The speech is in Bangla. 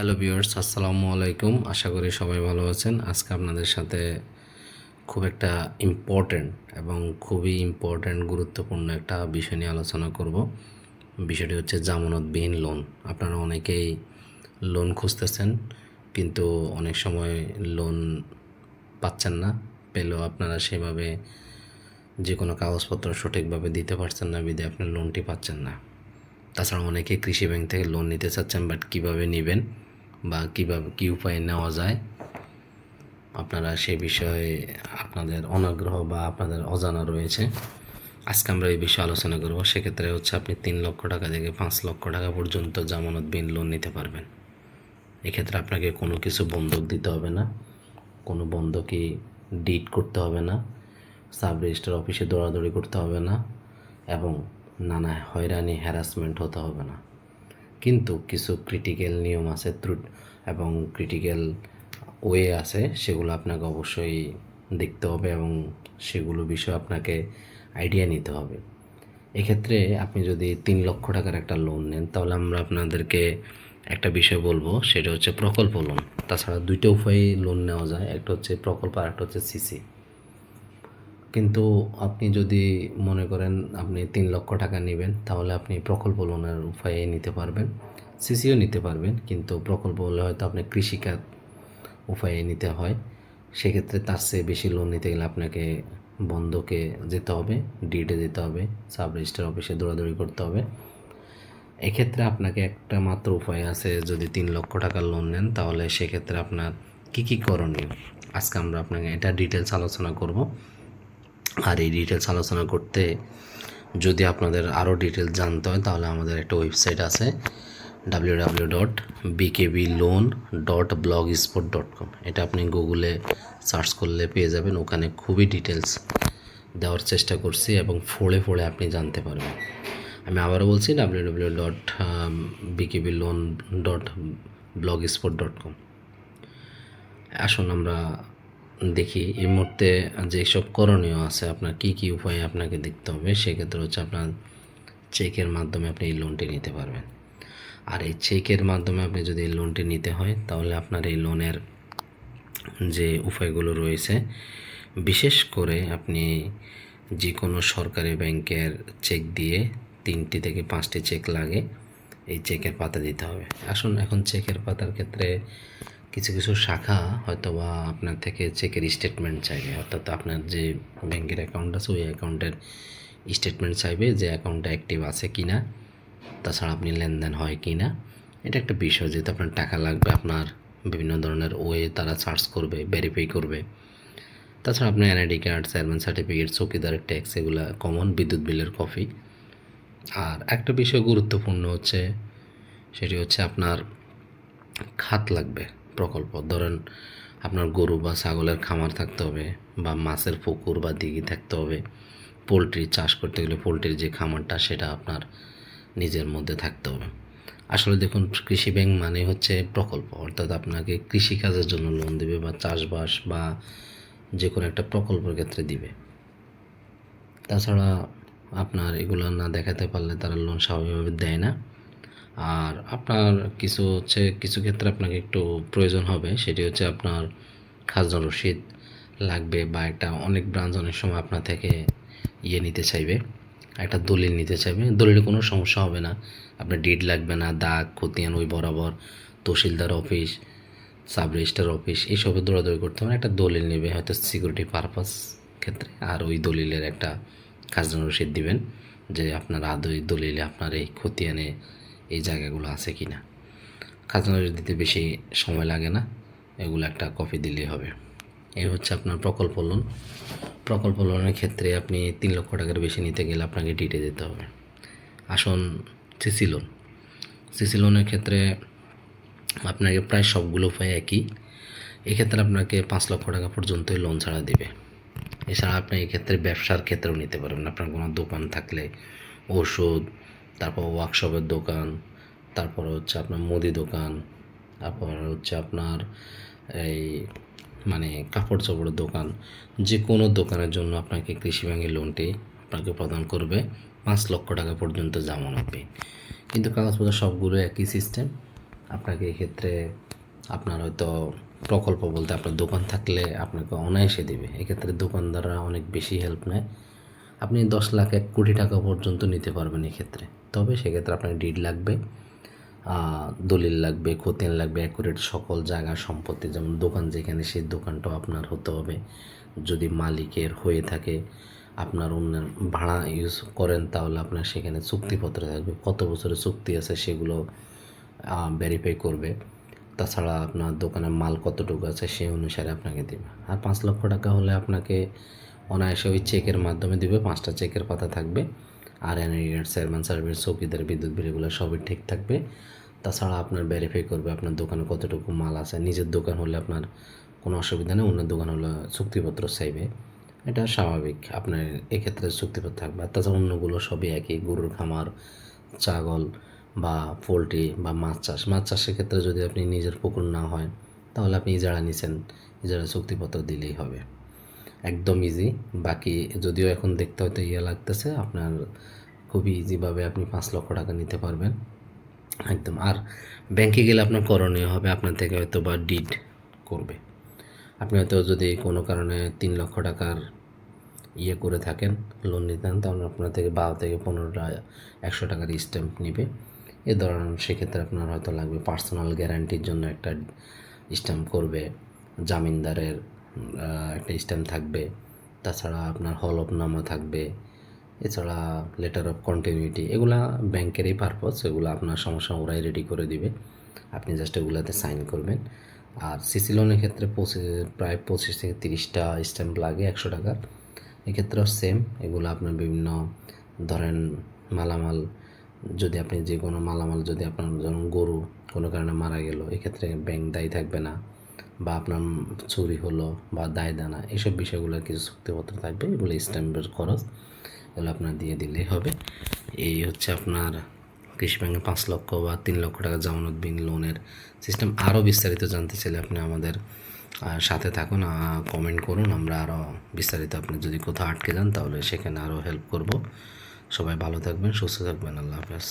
হ্যালো ভিউয়ার্স, আসসালামু আলাইকুম। আশা করি সবাই ভালো আছেন। আজকে আপনাদের সাথে খুব একটা ইম্পর্ট্যান্ট এবং খুবই ইম্পর্ট্যান্ট গুরুত্বপূর্ণ একটা বিষয় নিয়ে আলোচনা করব। বিষয়টি হচ্ছে জামানতবিহীন লোন আপনারা অনেকেই লোন খুঁজতেছেন, কিন্তু অনেক সময় লোন পাচ্ছেন না। পেলেও আপনারা সেভাবে যে কোনো কাগজপত্র সঠিকভাবে দিতে পারছেন না, বিধে আপনি লোনটি পাচ্ছেন না। তাছাড়া অনেকে কৃষি ব্যাংক থেকে লোন নিতে চাচ্ছেন বাট কীভাবে নেবেন? বা কীভাবে, কী উপায়ে নেওয়া যায়, আপনারা সেই বিষয়ে আপনাদের অনাগ্রহ বা আপনাদের অজানা রয়েছে। আজকে আমরা এই বিষয়ে আলোচনা করব। সেক্ষেত্রে হচ্ছে আপনি তিন লক্ষ টাকা থেকে পাঁচ লক্ষ টাকা পর্যন্ত জামানতবিহীন লোন নিতে পারবেন। এক্ষেত্রে আপনাকে কোনো কিছু বন্ধক দিতে হবে না। কোনো বন্ধকি ডিট করতে হবে না। সাব রেজিস্টার অফিসে দৌড়াদৌড়ি করতে হবে না এবং নানা হয়রানি হ্যারাসমেন্ট হতে হবে না। কিন্তু কিছু ক্রিটিক্যাল নিয়ম আছে ত্রুট এবং ক্রিটিক্যাল ওয়ে আছে, সেগুলো আপনাকে অবশ্যই দেখতে হবে এবং সেগুলো বিষয়ে আপনাকে আইডিয়া নিতে হবে। এক্ষেত্রে আপনি যদি তিন লক্ষ টাকার একটা লোন নেন, তাহলে আমরা আপনাদেরকে একটা বিষয় বলব, সেটা হচ্ছে প্রকল্প লোন তাছাড়া দুইটা উপায়ে লোন নেওয়া যায়, একটা হচ্ছে প্রকল্প আর একটা হচ্ছে সিসি কিন্তু আপনি যদি মনে করেন আপনি তিন লক্ষ টাকা নেবেন, তাহলে আপনি প্রকল্প লোনের উপায়ে নিতে পারবেন, সিসিও নিতে পারবেন, কিন্তু প্রকল্প হলে হয়তো আপনি কৃষিকাজ উপায়ে নিতে হয়। সেক্ষেত্রে তার চেয়ে বেশি লোন নিতে গেলে আপনাকে বন্ধকে যেতে হবে ডিডে যেতে হবে সাব রেজিস্টার অফিসে দৌড়াদৌড়ি করতে হবে। এক্ষেত্রে আপনাকে একটা মাত্র উপায় আছে, যদি তিন লক্ষ টাকার লোন নেন, তাহলে সেক্ষেত্রে আপনার কী কী করণীয়? আজকে আমরা আপনাকে এটা ডিটেলস আলোচনা করব। আর এই ডিটেলস আলোচনা করতে যদি আপনাদের আরও ডিটেলস জানতে হয়, তাহলে আমাদের একটা ওয়েবসাইট আছে W W dot BKB loan dot blogspot dot com এটা আপনি গুগলে সার্চ করলে পেয়ে যাবেন। ওখানে খুবই ডিটেলস দেওয়ার চেষ্টা করছি এবং ফোড়ে ফোড়ে আপনি জানতে পারবেন। আমি আবারও বলছি W W dot BKB loan dot blogspot dot com আসুন আমরা দেখি, এই মুহূর্তে যেসব করণীয় আছে, আপনার কি কি উপায়ে আপনাকে দেখতে হবে, সেক্ষেত্রে হচ্ছে আপনার চেকের মাধ্যমে আপনি এই লোনটি নিতে পারবেন। আর এই চেকের মাধ্যমে আপনি যদি এই লোনটি নিতে হয়, তাহলে আপনার এই লোনের যে উপায়গুলো রয়েছে, বিশেষ করে আপনি যে কোনো সরকারি ব্যাংকের চেক দিয়ে তিনটি থেকে পাঁচটি চেক লাগে, এই চেকের পাতা দিতে হবে। আসুন, এখন চেকের পাতার ক্ষেত্রে কিছু কিছু শাখা হয়তো বা আপনার থেকে চেকের স্টেটমেন্ট চাইবে। অর্থাৎ আপনার যে ব্যাংকের অ্যাকাউন্ট আছে, ওই অ্যাকাউন্টের স্টেটমেন্ট চাইবে যে অ্যাকাউন্টটা অ্যাক্টিভ আছে কি না তাছাড়া আপনি লেনদেন হয় কি না এটা একটা বিষয়, যেহেতু আপনার টাকা লাগবে, আপনার বিভিন্ন ধরনের ওয়ে তারা সার্চ করবে ভেরিফাই করবে। তাছাড়া আপনার এনআইডি কার্ড চেয়ারম্যান সার্টিফিকেট চৌকিদারের ট্যাক্স এগুলো কমন বিদ্যুৎ বিলের কপি আর একটা বিষয় গুরুত্বপূর্ণ হচ্ছে, সেটি হচ্ছে আপনার খাত লাগবে। প্রকল্প। ধরেন আপনার গরু বা ছাগলের খামার থাকতে হবে বা মাছের পুকুর বা দিঘি থাকতে হবে। পোলট্রি চাষ করতে গেলে পোলট্রির যে খামারটা সেটা আপনার নিজের মধ্যে থাকতে হবে। আসলে দেখুন, কৃষি ব্যাংক মানে হচ্ছে প্রকল্প। অর্থাৎ আপনাকে কৃষিকাজের জন্য লোন দেবে বা চাষবাস বা যে কোনো একটা প্রকল্পের ক্ষেত্রে দিবে। তাছাড়া আপনার এগুলো না দেখাতে পারলে তারা লোন স্বাভাবিকভাবে দেয় না। আর আপনার কিছু হচ্ছে, কিছু ক্ষেত্রে আপনাকে একটু প্রয়োজন হবে, সেটি হচ্ছে আপনার খাজনা রসিদ লাগবে বা একটা অনেক ব্রাঞ্চ অনেক সময় আপনার থেকে ইয়ে নিতে চাইবে, একটা দলিল নিতে চাইবে। দলিলে কোনো সমস্যা হবে না। আপনার ডিড লাগবে না, দাগ, খতিয়ান, ওই বরাবর, তহসিলদার অফিস সাব রেজিস্টার অফিস এইসবে দৌড়াদৌড়ি করতে হবে। একটা দলিল নেবে হয়তো সিকিউরিটি পারপাস ক্ষেত্রে, আর ওই দলিলের একটা খাজনা রসিদ দিবেন যে আপনার আদৌ দলিলে আপনার এই খতিয়ানে এই জায়গাগুলো আছে কি না খাজনা দিতে বেশি সময় লাগে না, এগুলো একটা কপি দিলেই হবে। এই হচ্ছে আপনার প্রকল্প লোন প্রকল্প লোনের ক্ষেত্রে আপনি তিন লক্ষ টাকার বেশি নিতে গেলে আপনাকে ডিটে যেতে হবে। আসুন সিসি লোন সিসি লোনের ক্ষেত্রে আপনাকে প্রায় সবগুলো উপায় একই। এক্ষেত্রে আপনাকে পাঁচ লক্ষ টাকা পর্যন্তই লোন ছাড়া দেবে। এছাড়া আপনি এক্ষেত্রে ব্যবসার ক্ষেত্রেও নিতে পারবেন। আপনার কোনো দোকান থাকলে ওষুধ তারপর ওয়ার্কশপের দোকান তারপর হচ্ছে আপনার মুদি দোকান, তারপর হচ্ছে আপনার এই মানে কাপড় চোপড়ের দোকান যে কোনো দোকানের জন্য আপনাকে কৃষি ব্যাংকের লোনটি আপনাকে প্রদান করবে পাঁচ লক্ষ টাকা পর্যন্ত জামানত পেয়ে কিন্তু কাগজপত্র সবগুলো একই সিস্টেম আপনাকে এক্ষেত্রে আপনার হয়তো প্রকল্প বলতে আপনার দোকান থাকলে আপনাকে অনায়াসে দেবে। এক্ষেত্রে দোকানদাররা অনেক বেশি হেল্প নেয়। আপনি দশ লাখ এক কোটি টাকা পর্যন্ত নিতে পারবেন এক্ষেত্রে। তবে সেক্ষেত্রে আপনার ডিড লাগবে। দলিল লাগবে, খতিয়ান লাগবে অ্যাকুরেট সকল জায়গা সম্পত্তি, যেমন দোকান যেখানে সেই দোকানটাও আপনার হতে হবে। যদি মালিকের হয়ে থাকে, আপনার অন্যের ভাড়া ইউজ করেন, তাহলে আপনার সেখানে চুক্তিপত্র থাকবে। কত বছরের চুক্তি আছে সেগুলো ভেরিফাই করবে। তাছাড়া আপনার দোকানে মাল কতটুকু আছে সেই অনুসারে আপনাকে দেবে। আর পাঁচ লক্ষ টাকা হলে আপনাকে অনায়াসে ওই চেকের মাধ্যমে দিবে, পাঁচটা চেকের পাতা থাকবে। আর এনআইআর চেয়ারম্যান সার্ভিস চৌকিদার বিদ্যুৎ বিল এগুলো সবই ঠিক থাকবে। তাছাড়া আপনার ভেরিফাই করবে আপনার দোকানে কতটুকু মাল আছে। নিজের দোকান হলে আপনার কোনো অসুবিধা নেই অন্য দোকান হলে চুক্তিপত্র চাইবে এটা স্বাভাবিক, আপনার এক্ষেত্রে চুক্তিপত্র থাকবে। আর তাছাড়া অন্যগুলো সবই একই, গরুর খামার, ছাগল বা পোলট্রি বা মাছ চাষ। মাছ চাষের ক্ষেত্রে যদি আপনি নিজের পুকুর না হয়, তাহলে আপনি ইজারা নিছেন, ইজারা চুক্তিপত্র দিলেই হবে। একদম ইজি বাকি যদিও এখন দেখতে হয়তো ইয়ে লাগতেছে, আপনার খুবই ইজিভাবে আপনি পাঁচ লক্ষ টাকা নিতে পারবেন। একদম। আর ব্যাংকে গেলে আপনার করণীয় হবে, আপনার থেকে হয়তো বা ডিড করবে। আপনি হয়তো যদি কোনো কারণে তিন লক্ষ টাকার ইয়ে করে থাকেন লোন নিতেন তাহলে আপনার থেকে বারো থেকে পনেরোটা একশো টাকার স্ট্যাম্প নেবে। এ ধরনের সেক্ষেত্রে আপনার হয়তো লাগবে পার্সোনাল গ্যারান্টির জন্য একটা স্ট্যাম্প করবে জামিনদারের। একটা স্ট্যাম্প থাকবে। তাছাড়া আপনার হলফনামা থাকবে। এছাড়া লেটার অফ কন্টিনিউটি এগুলা ব্যাংকেরই পারপস এগুলো আপনার সমস্যা ওরাই রেডি করে দিবে। আপনি জাস্ট এগুলাতে সাইন করবেন। আর সিসি লোনের ক্ষেত্রে পঁচিশ, প্রায় পঁচিশ থেকে তিরিশটা স্ট্যাম্প লাগে, একশো টাকার। এক্ষেত্রেও সেম এগুলো আপনার বিভিন্ন, ধরেন মালামাল, যদি আপনি যে কোনো মালামাল, যদি আপনার যেমন গরু কোনো কারণে মারা গেল, এক্ষেত্রে ব্যাংক দায়ী থাকবে না। বা আপনার চুরি হলো বা দায় দানা, এসব বিষয়গুলো কিছু চুক্তিপত্র থাকবে, এগুলো স্ট্যাম্পের খরচ, এগুলো আপনার দিয়ে দিলেই হবে। এই হচ্ছে আপনার কৃষি ব্যাংকে পাঁচ লক্ষ বা তিন লক্ষ টাকা জামানত বিন লোনের সিস্টেম আরও বিস্তারিত জানতে চাইলে আপনি আমাদের সাথে থাকুন কমেন্ট করুন, আমরা আরও বিস্তারিত আপনি যদি কোথাও আটকে যান, তাহলে সেখানে আরও হেল্প করব। সবাই ভালো থাকবেন, সুস্থ থাকবেন, আল্লাহ হাফেজ।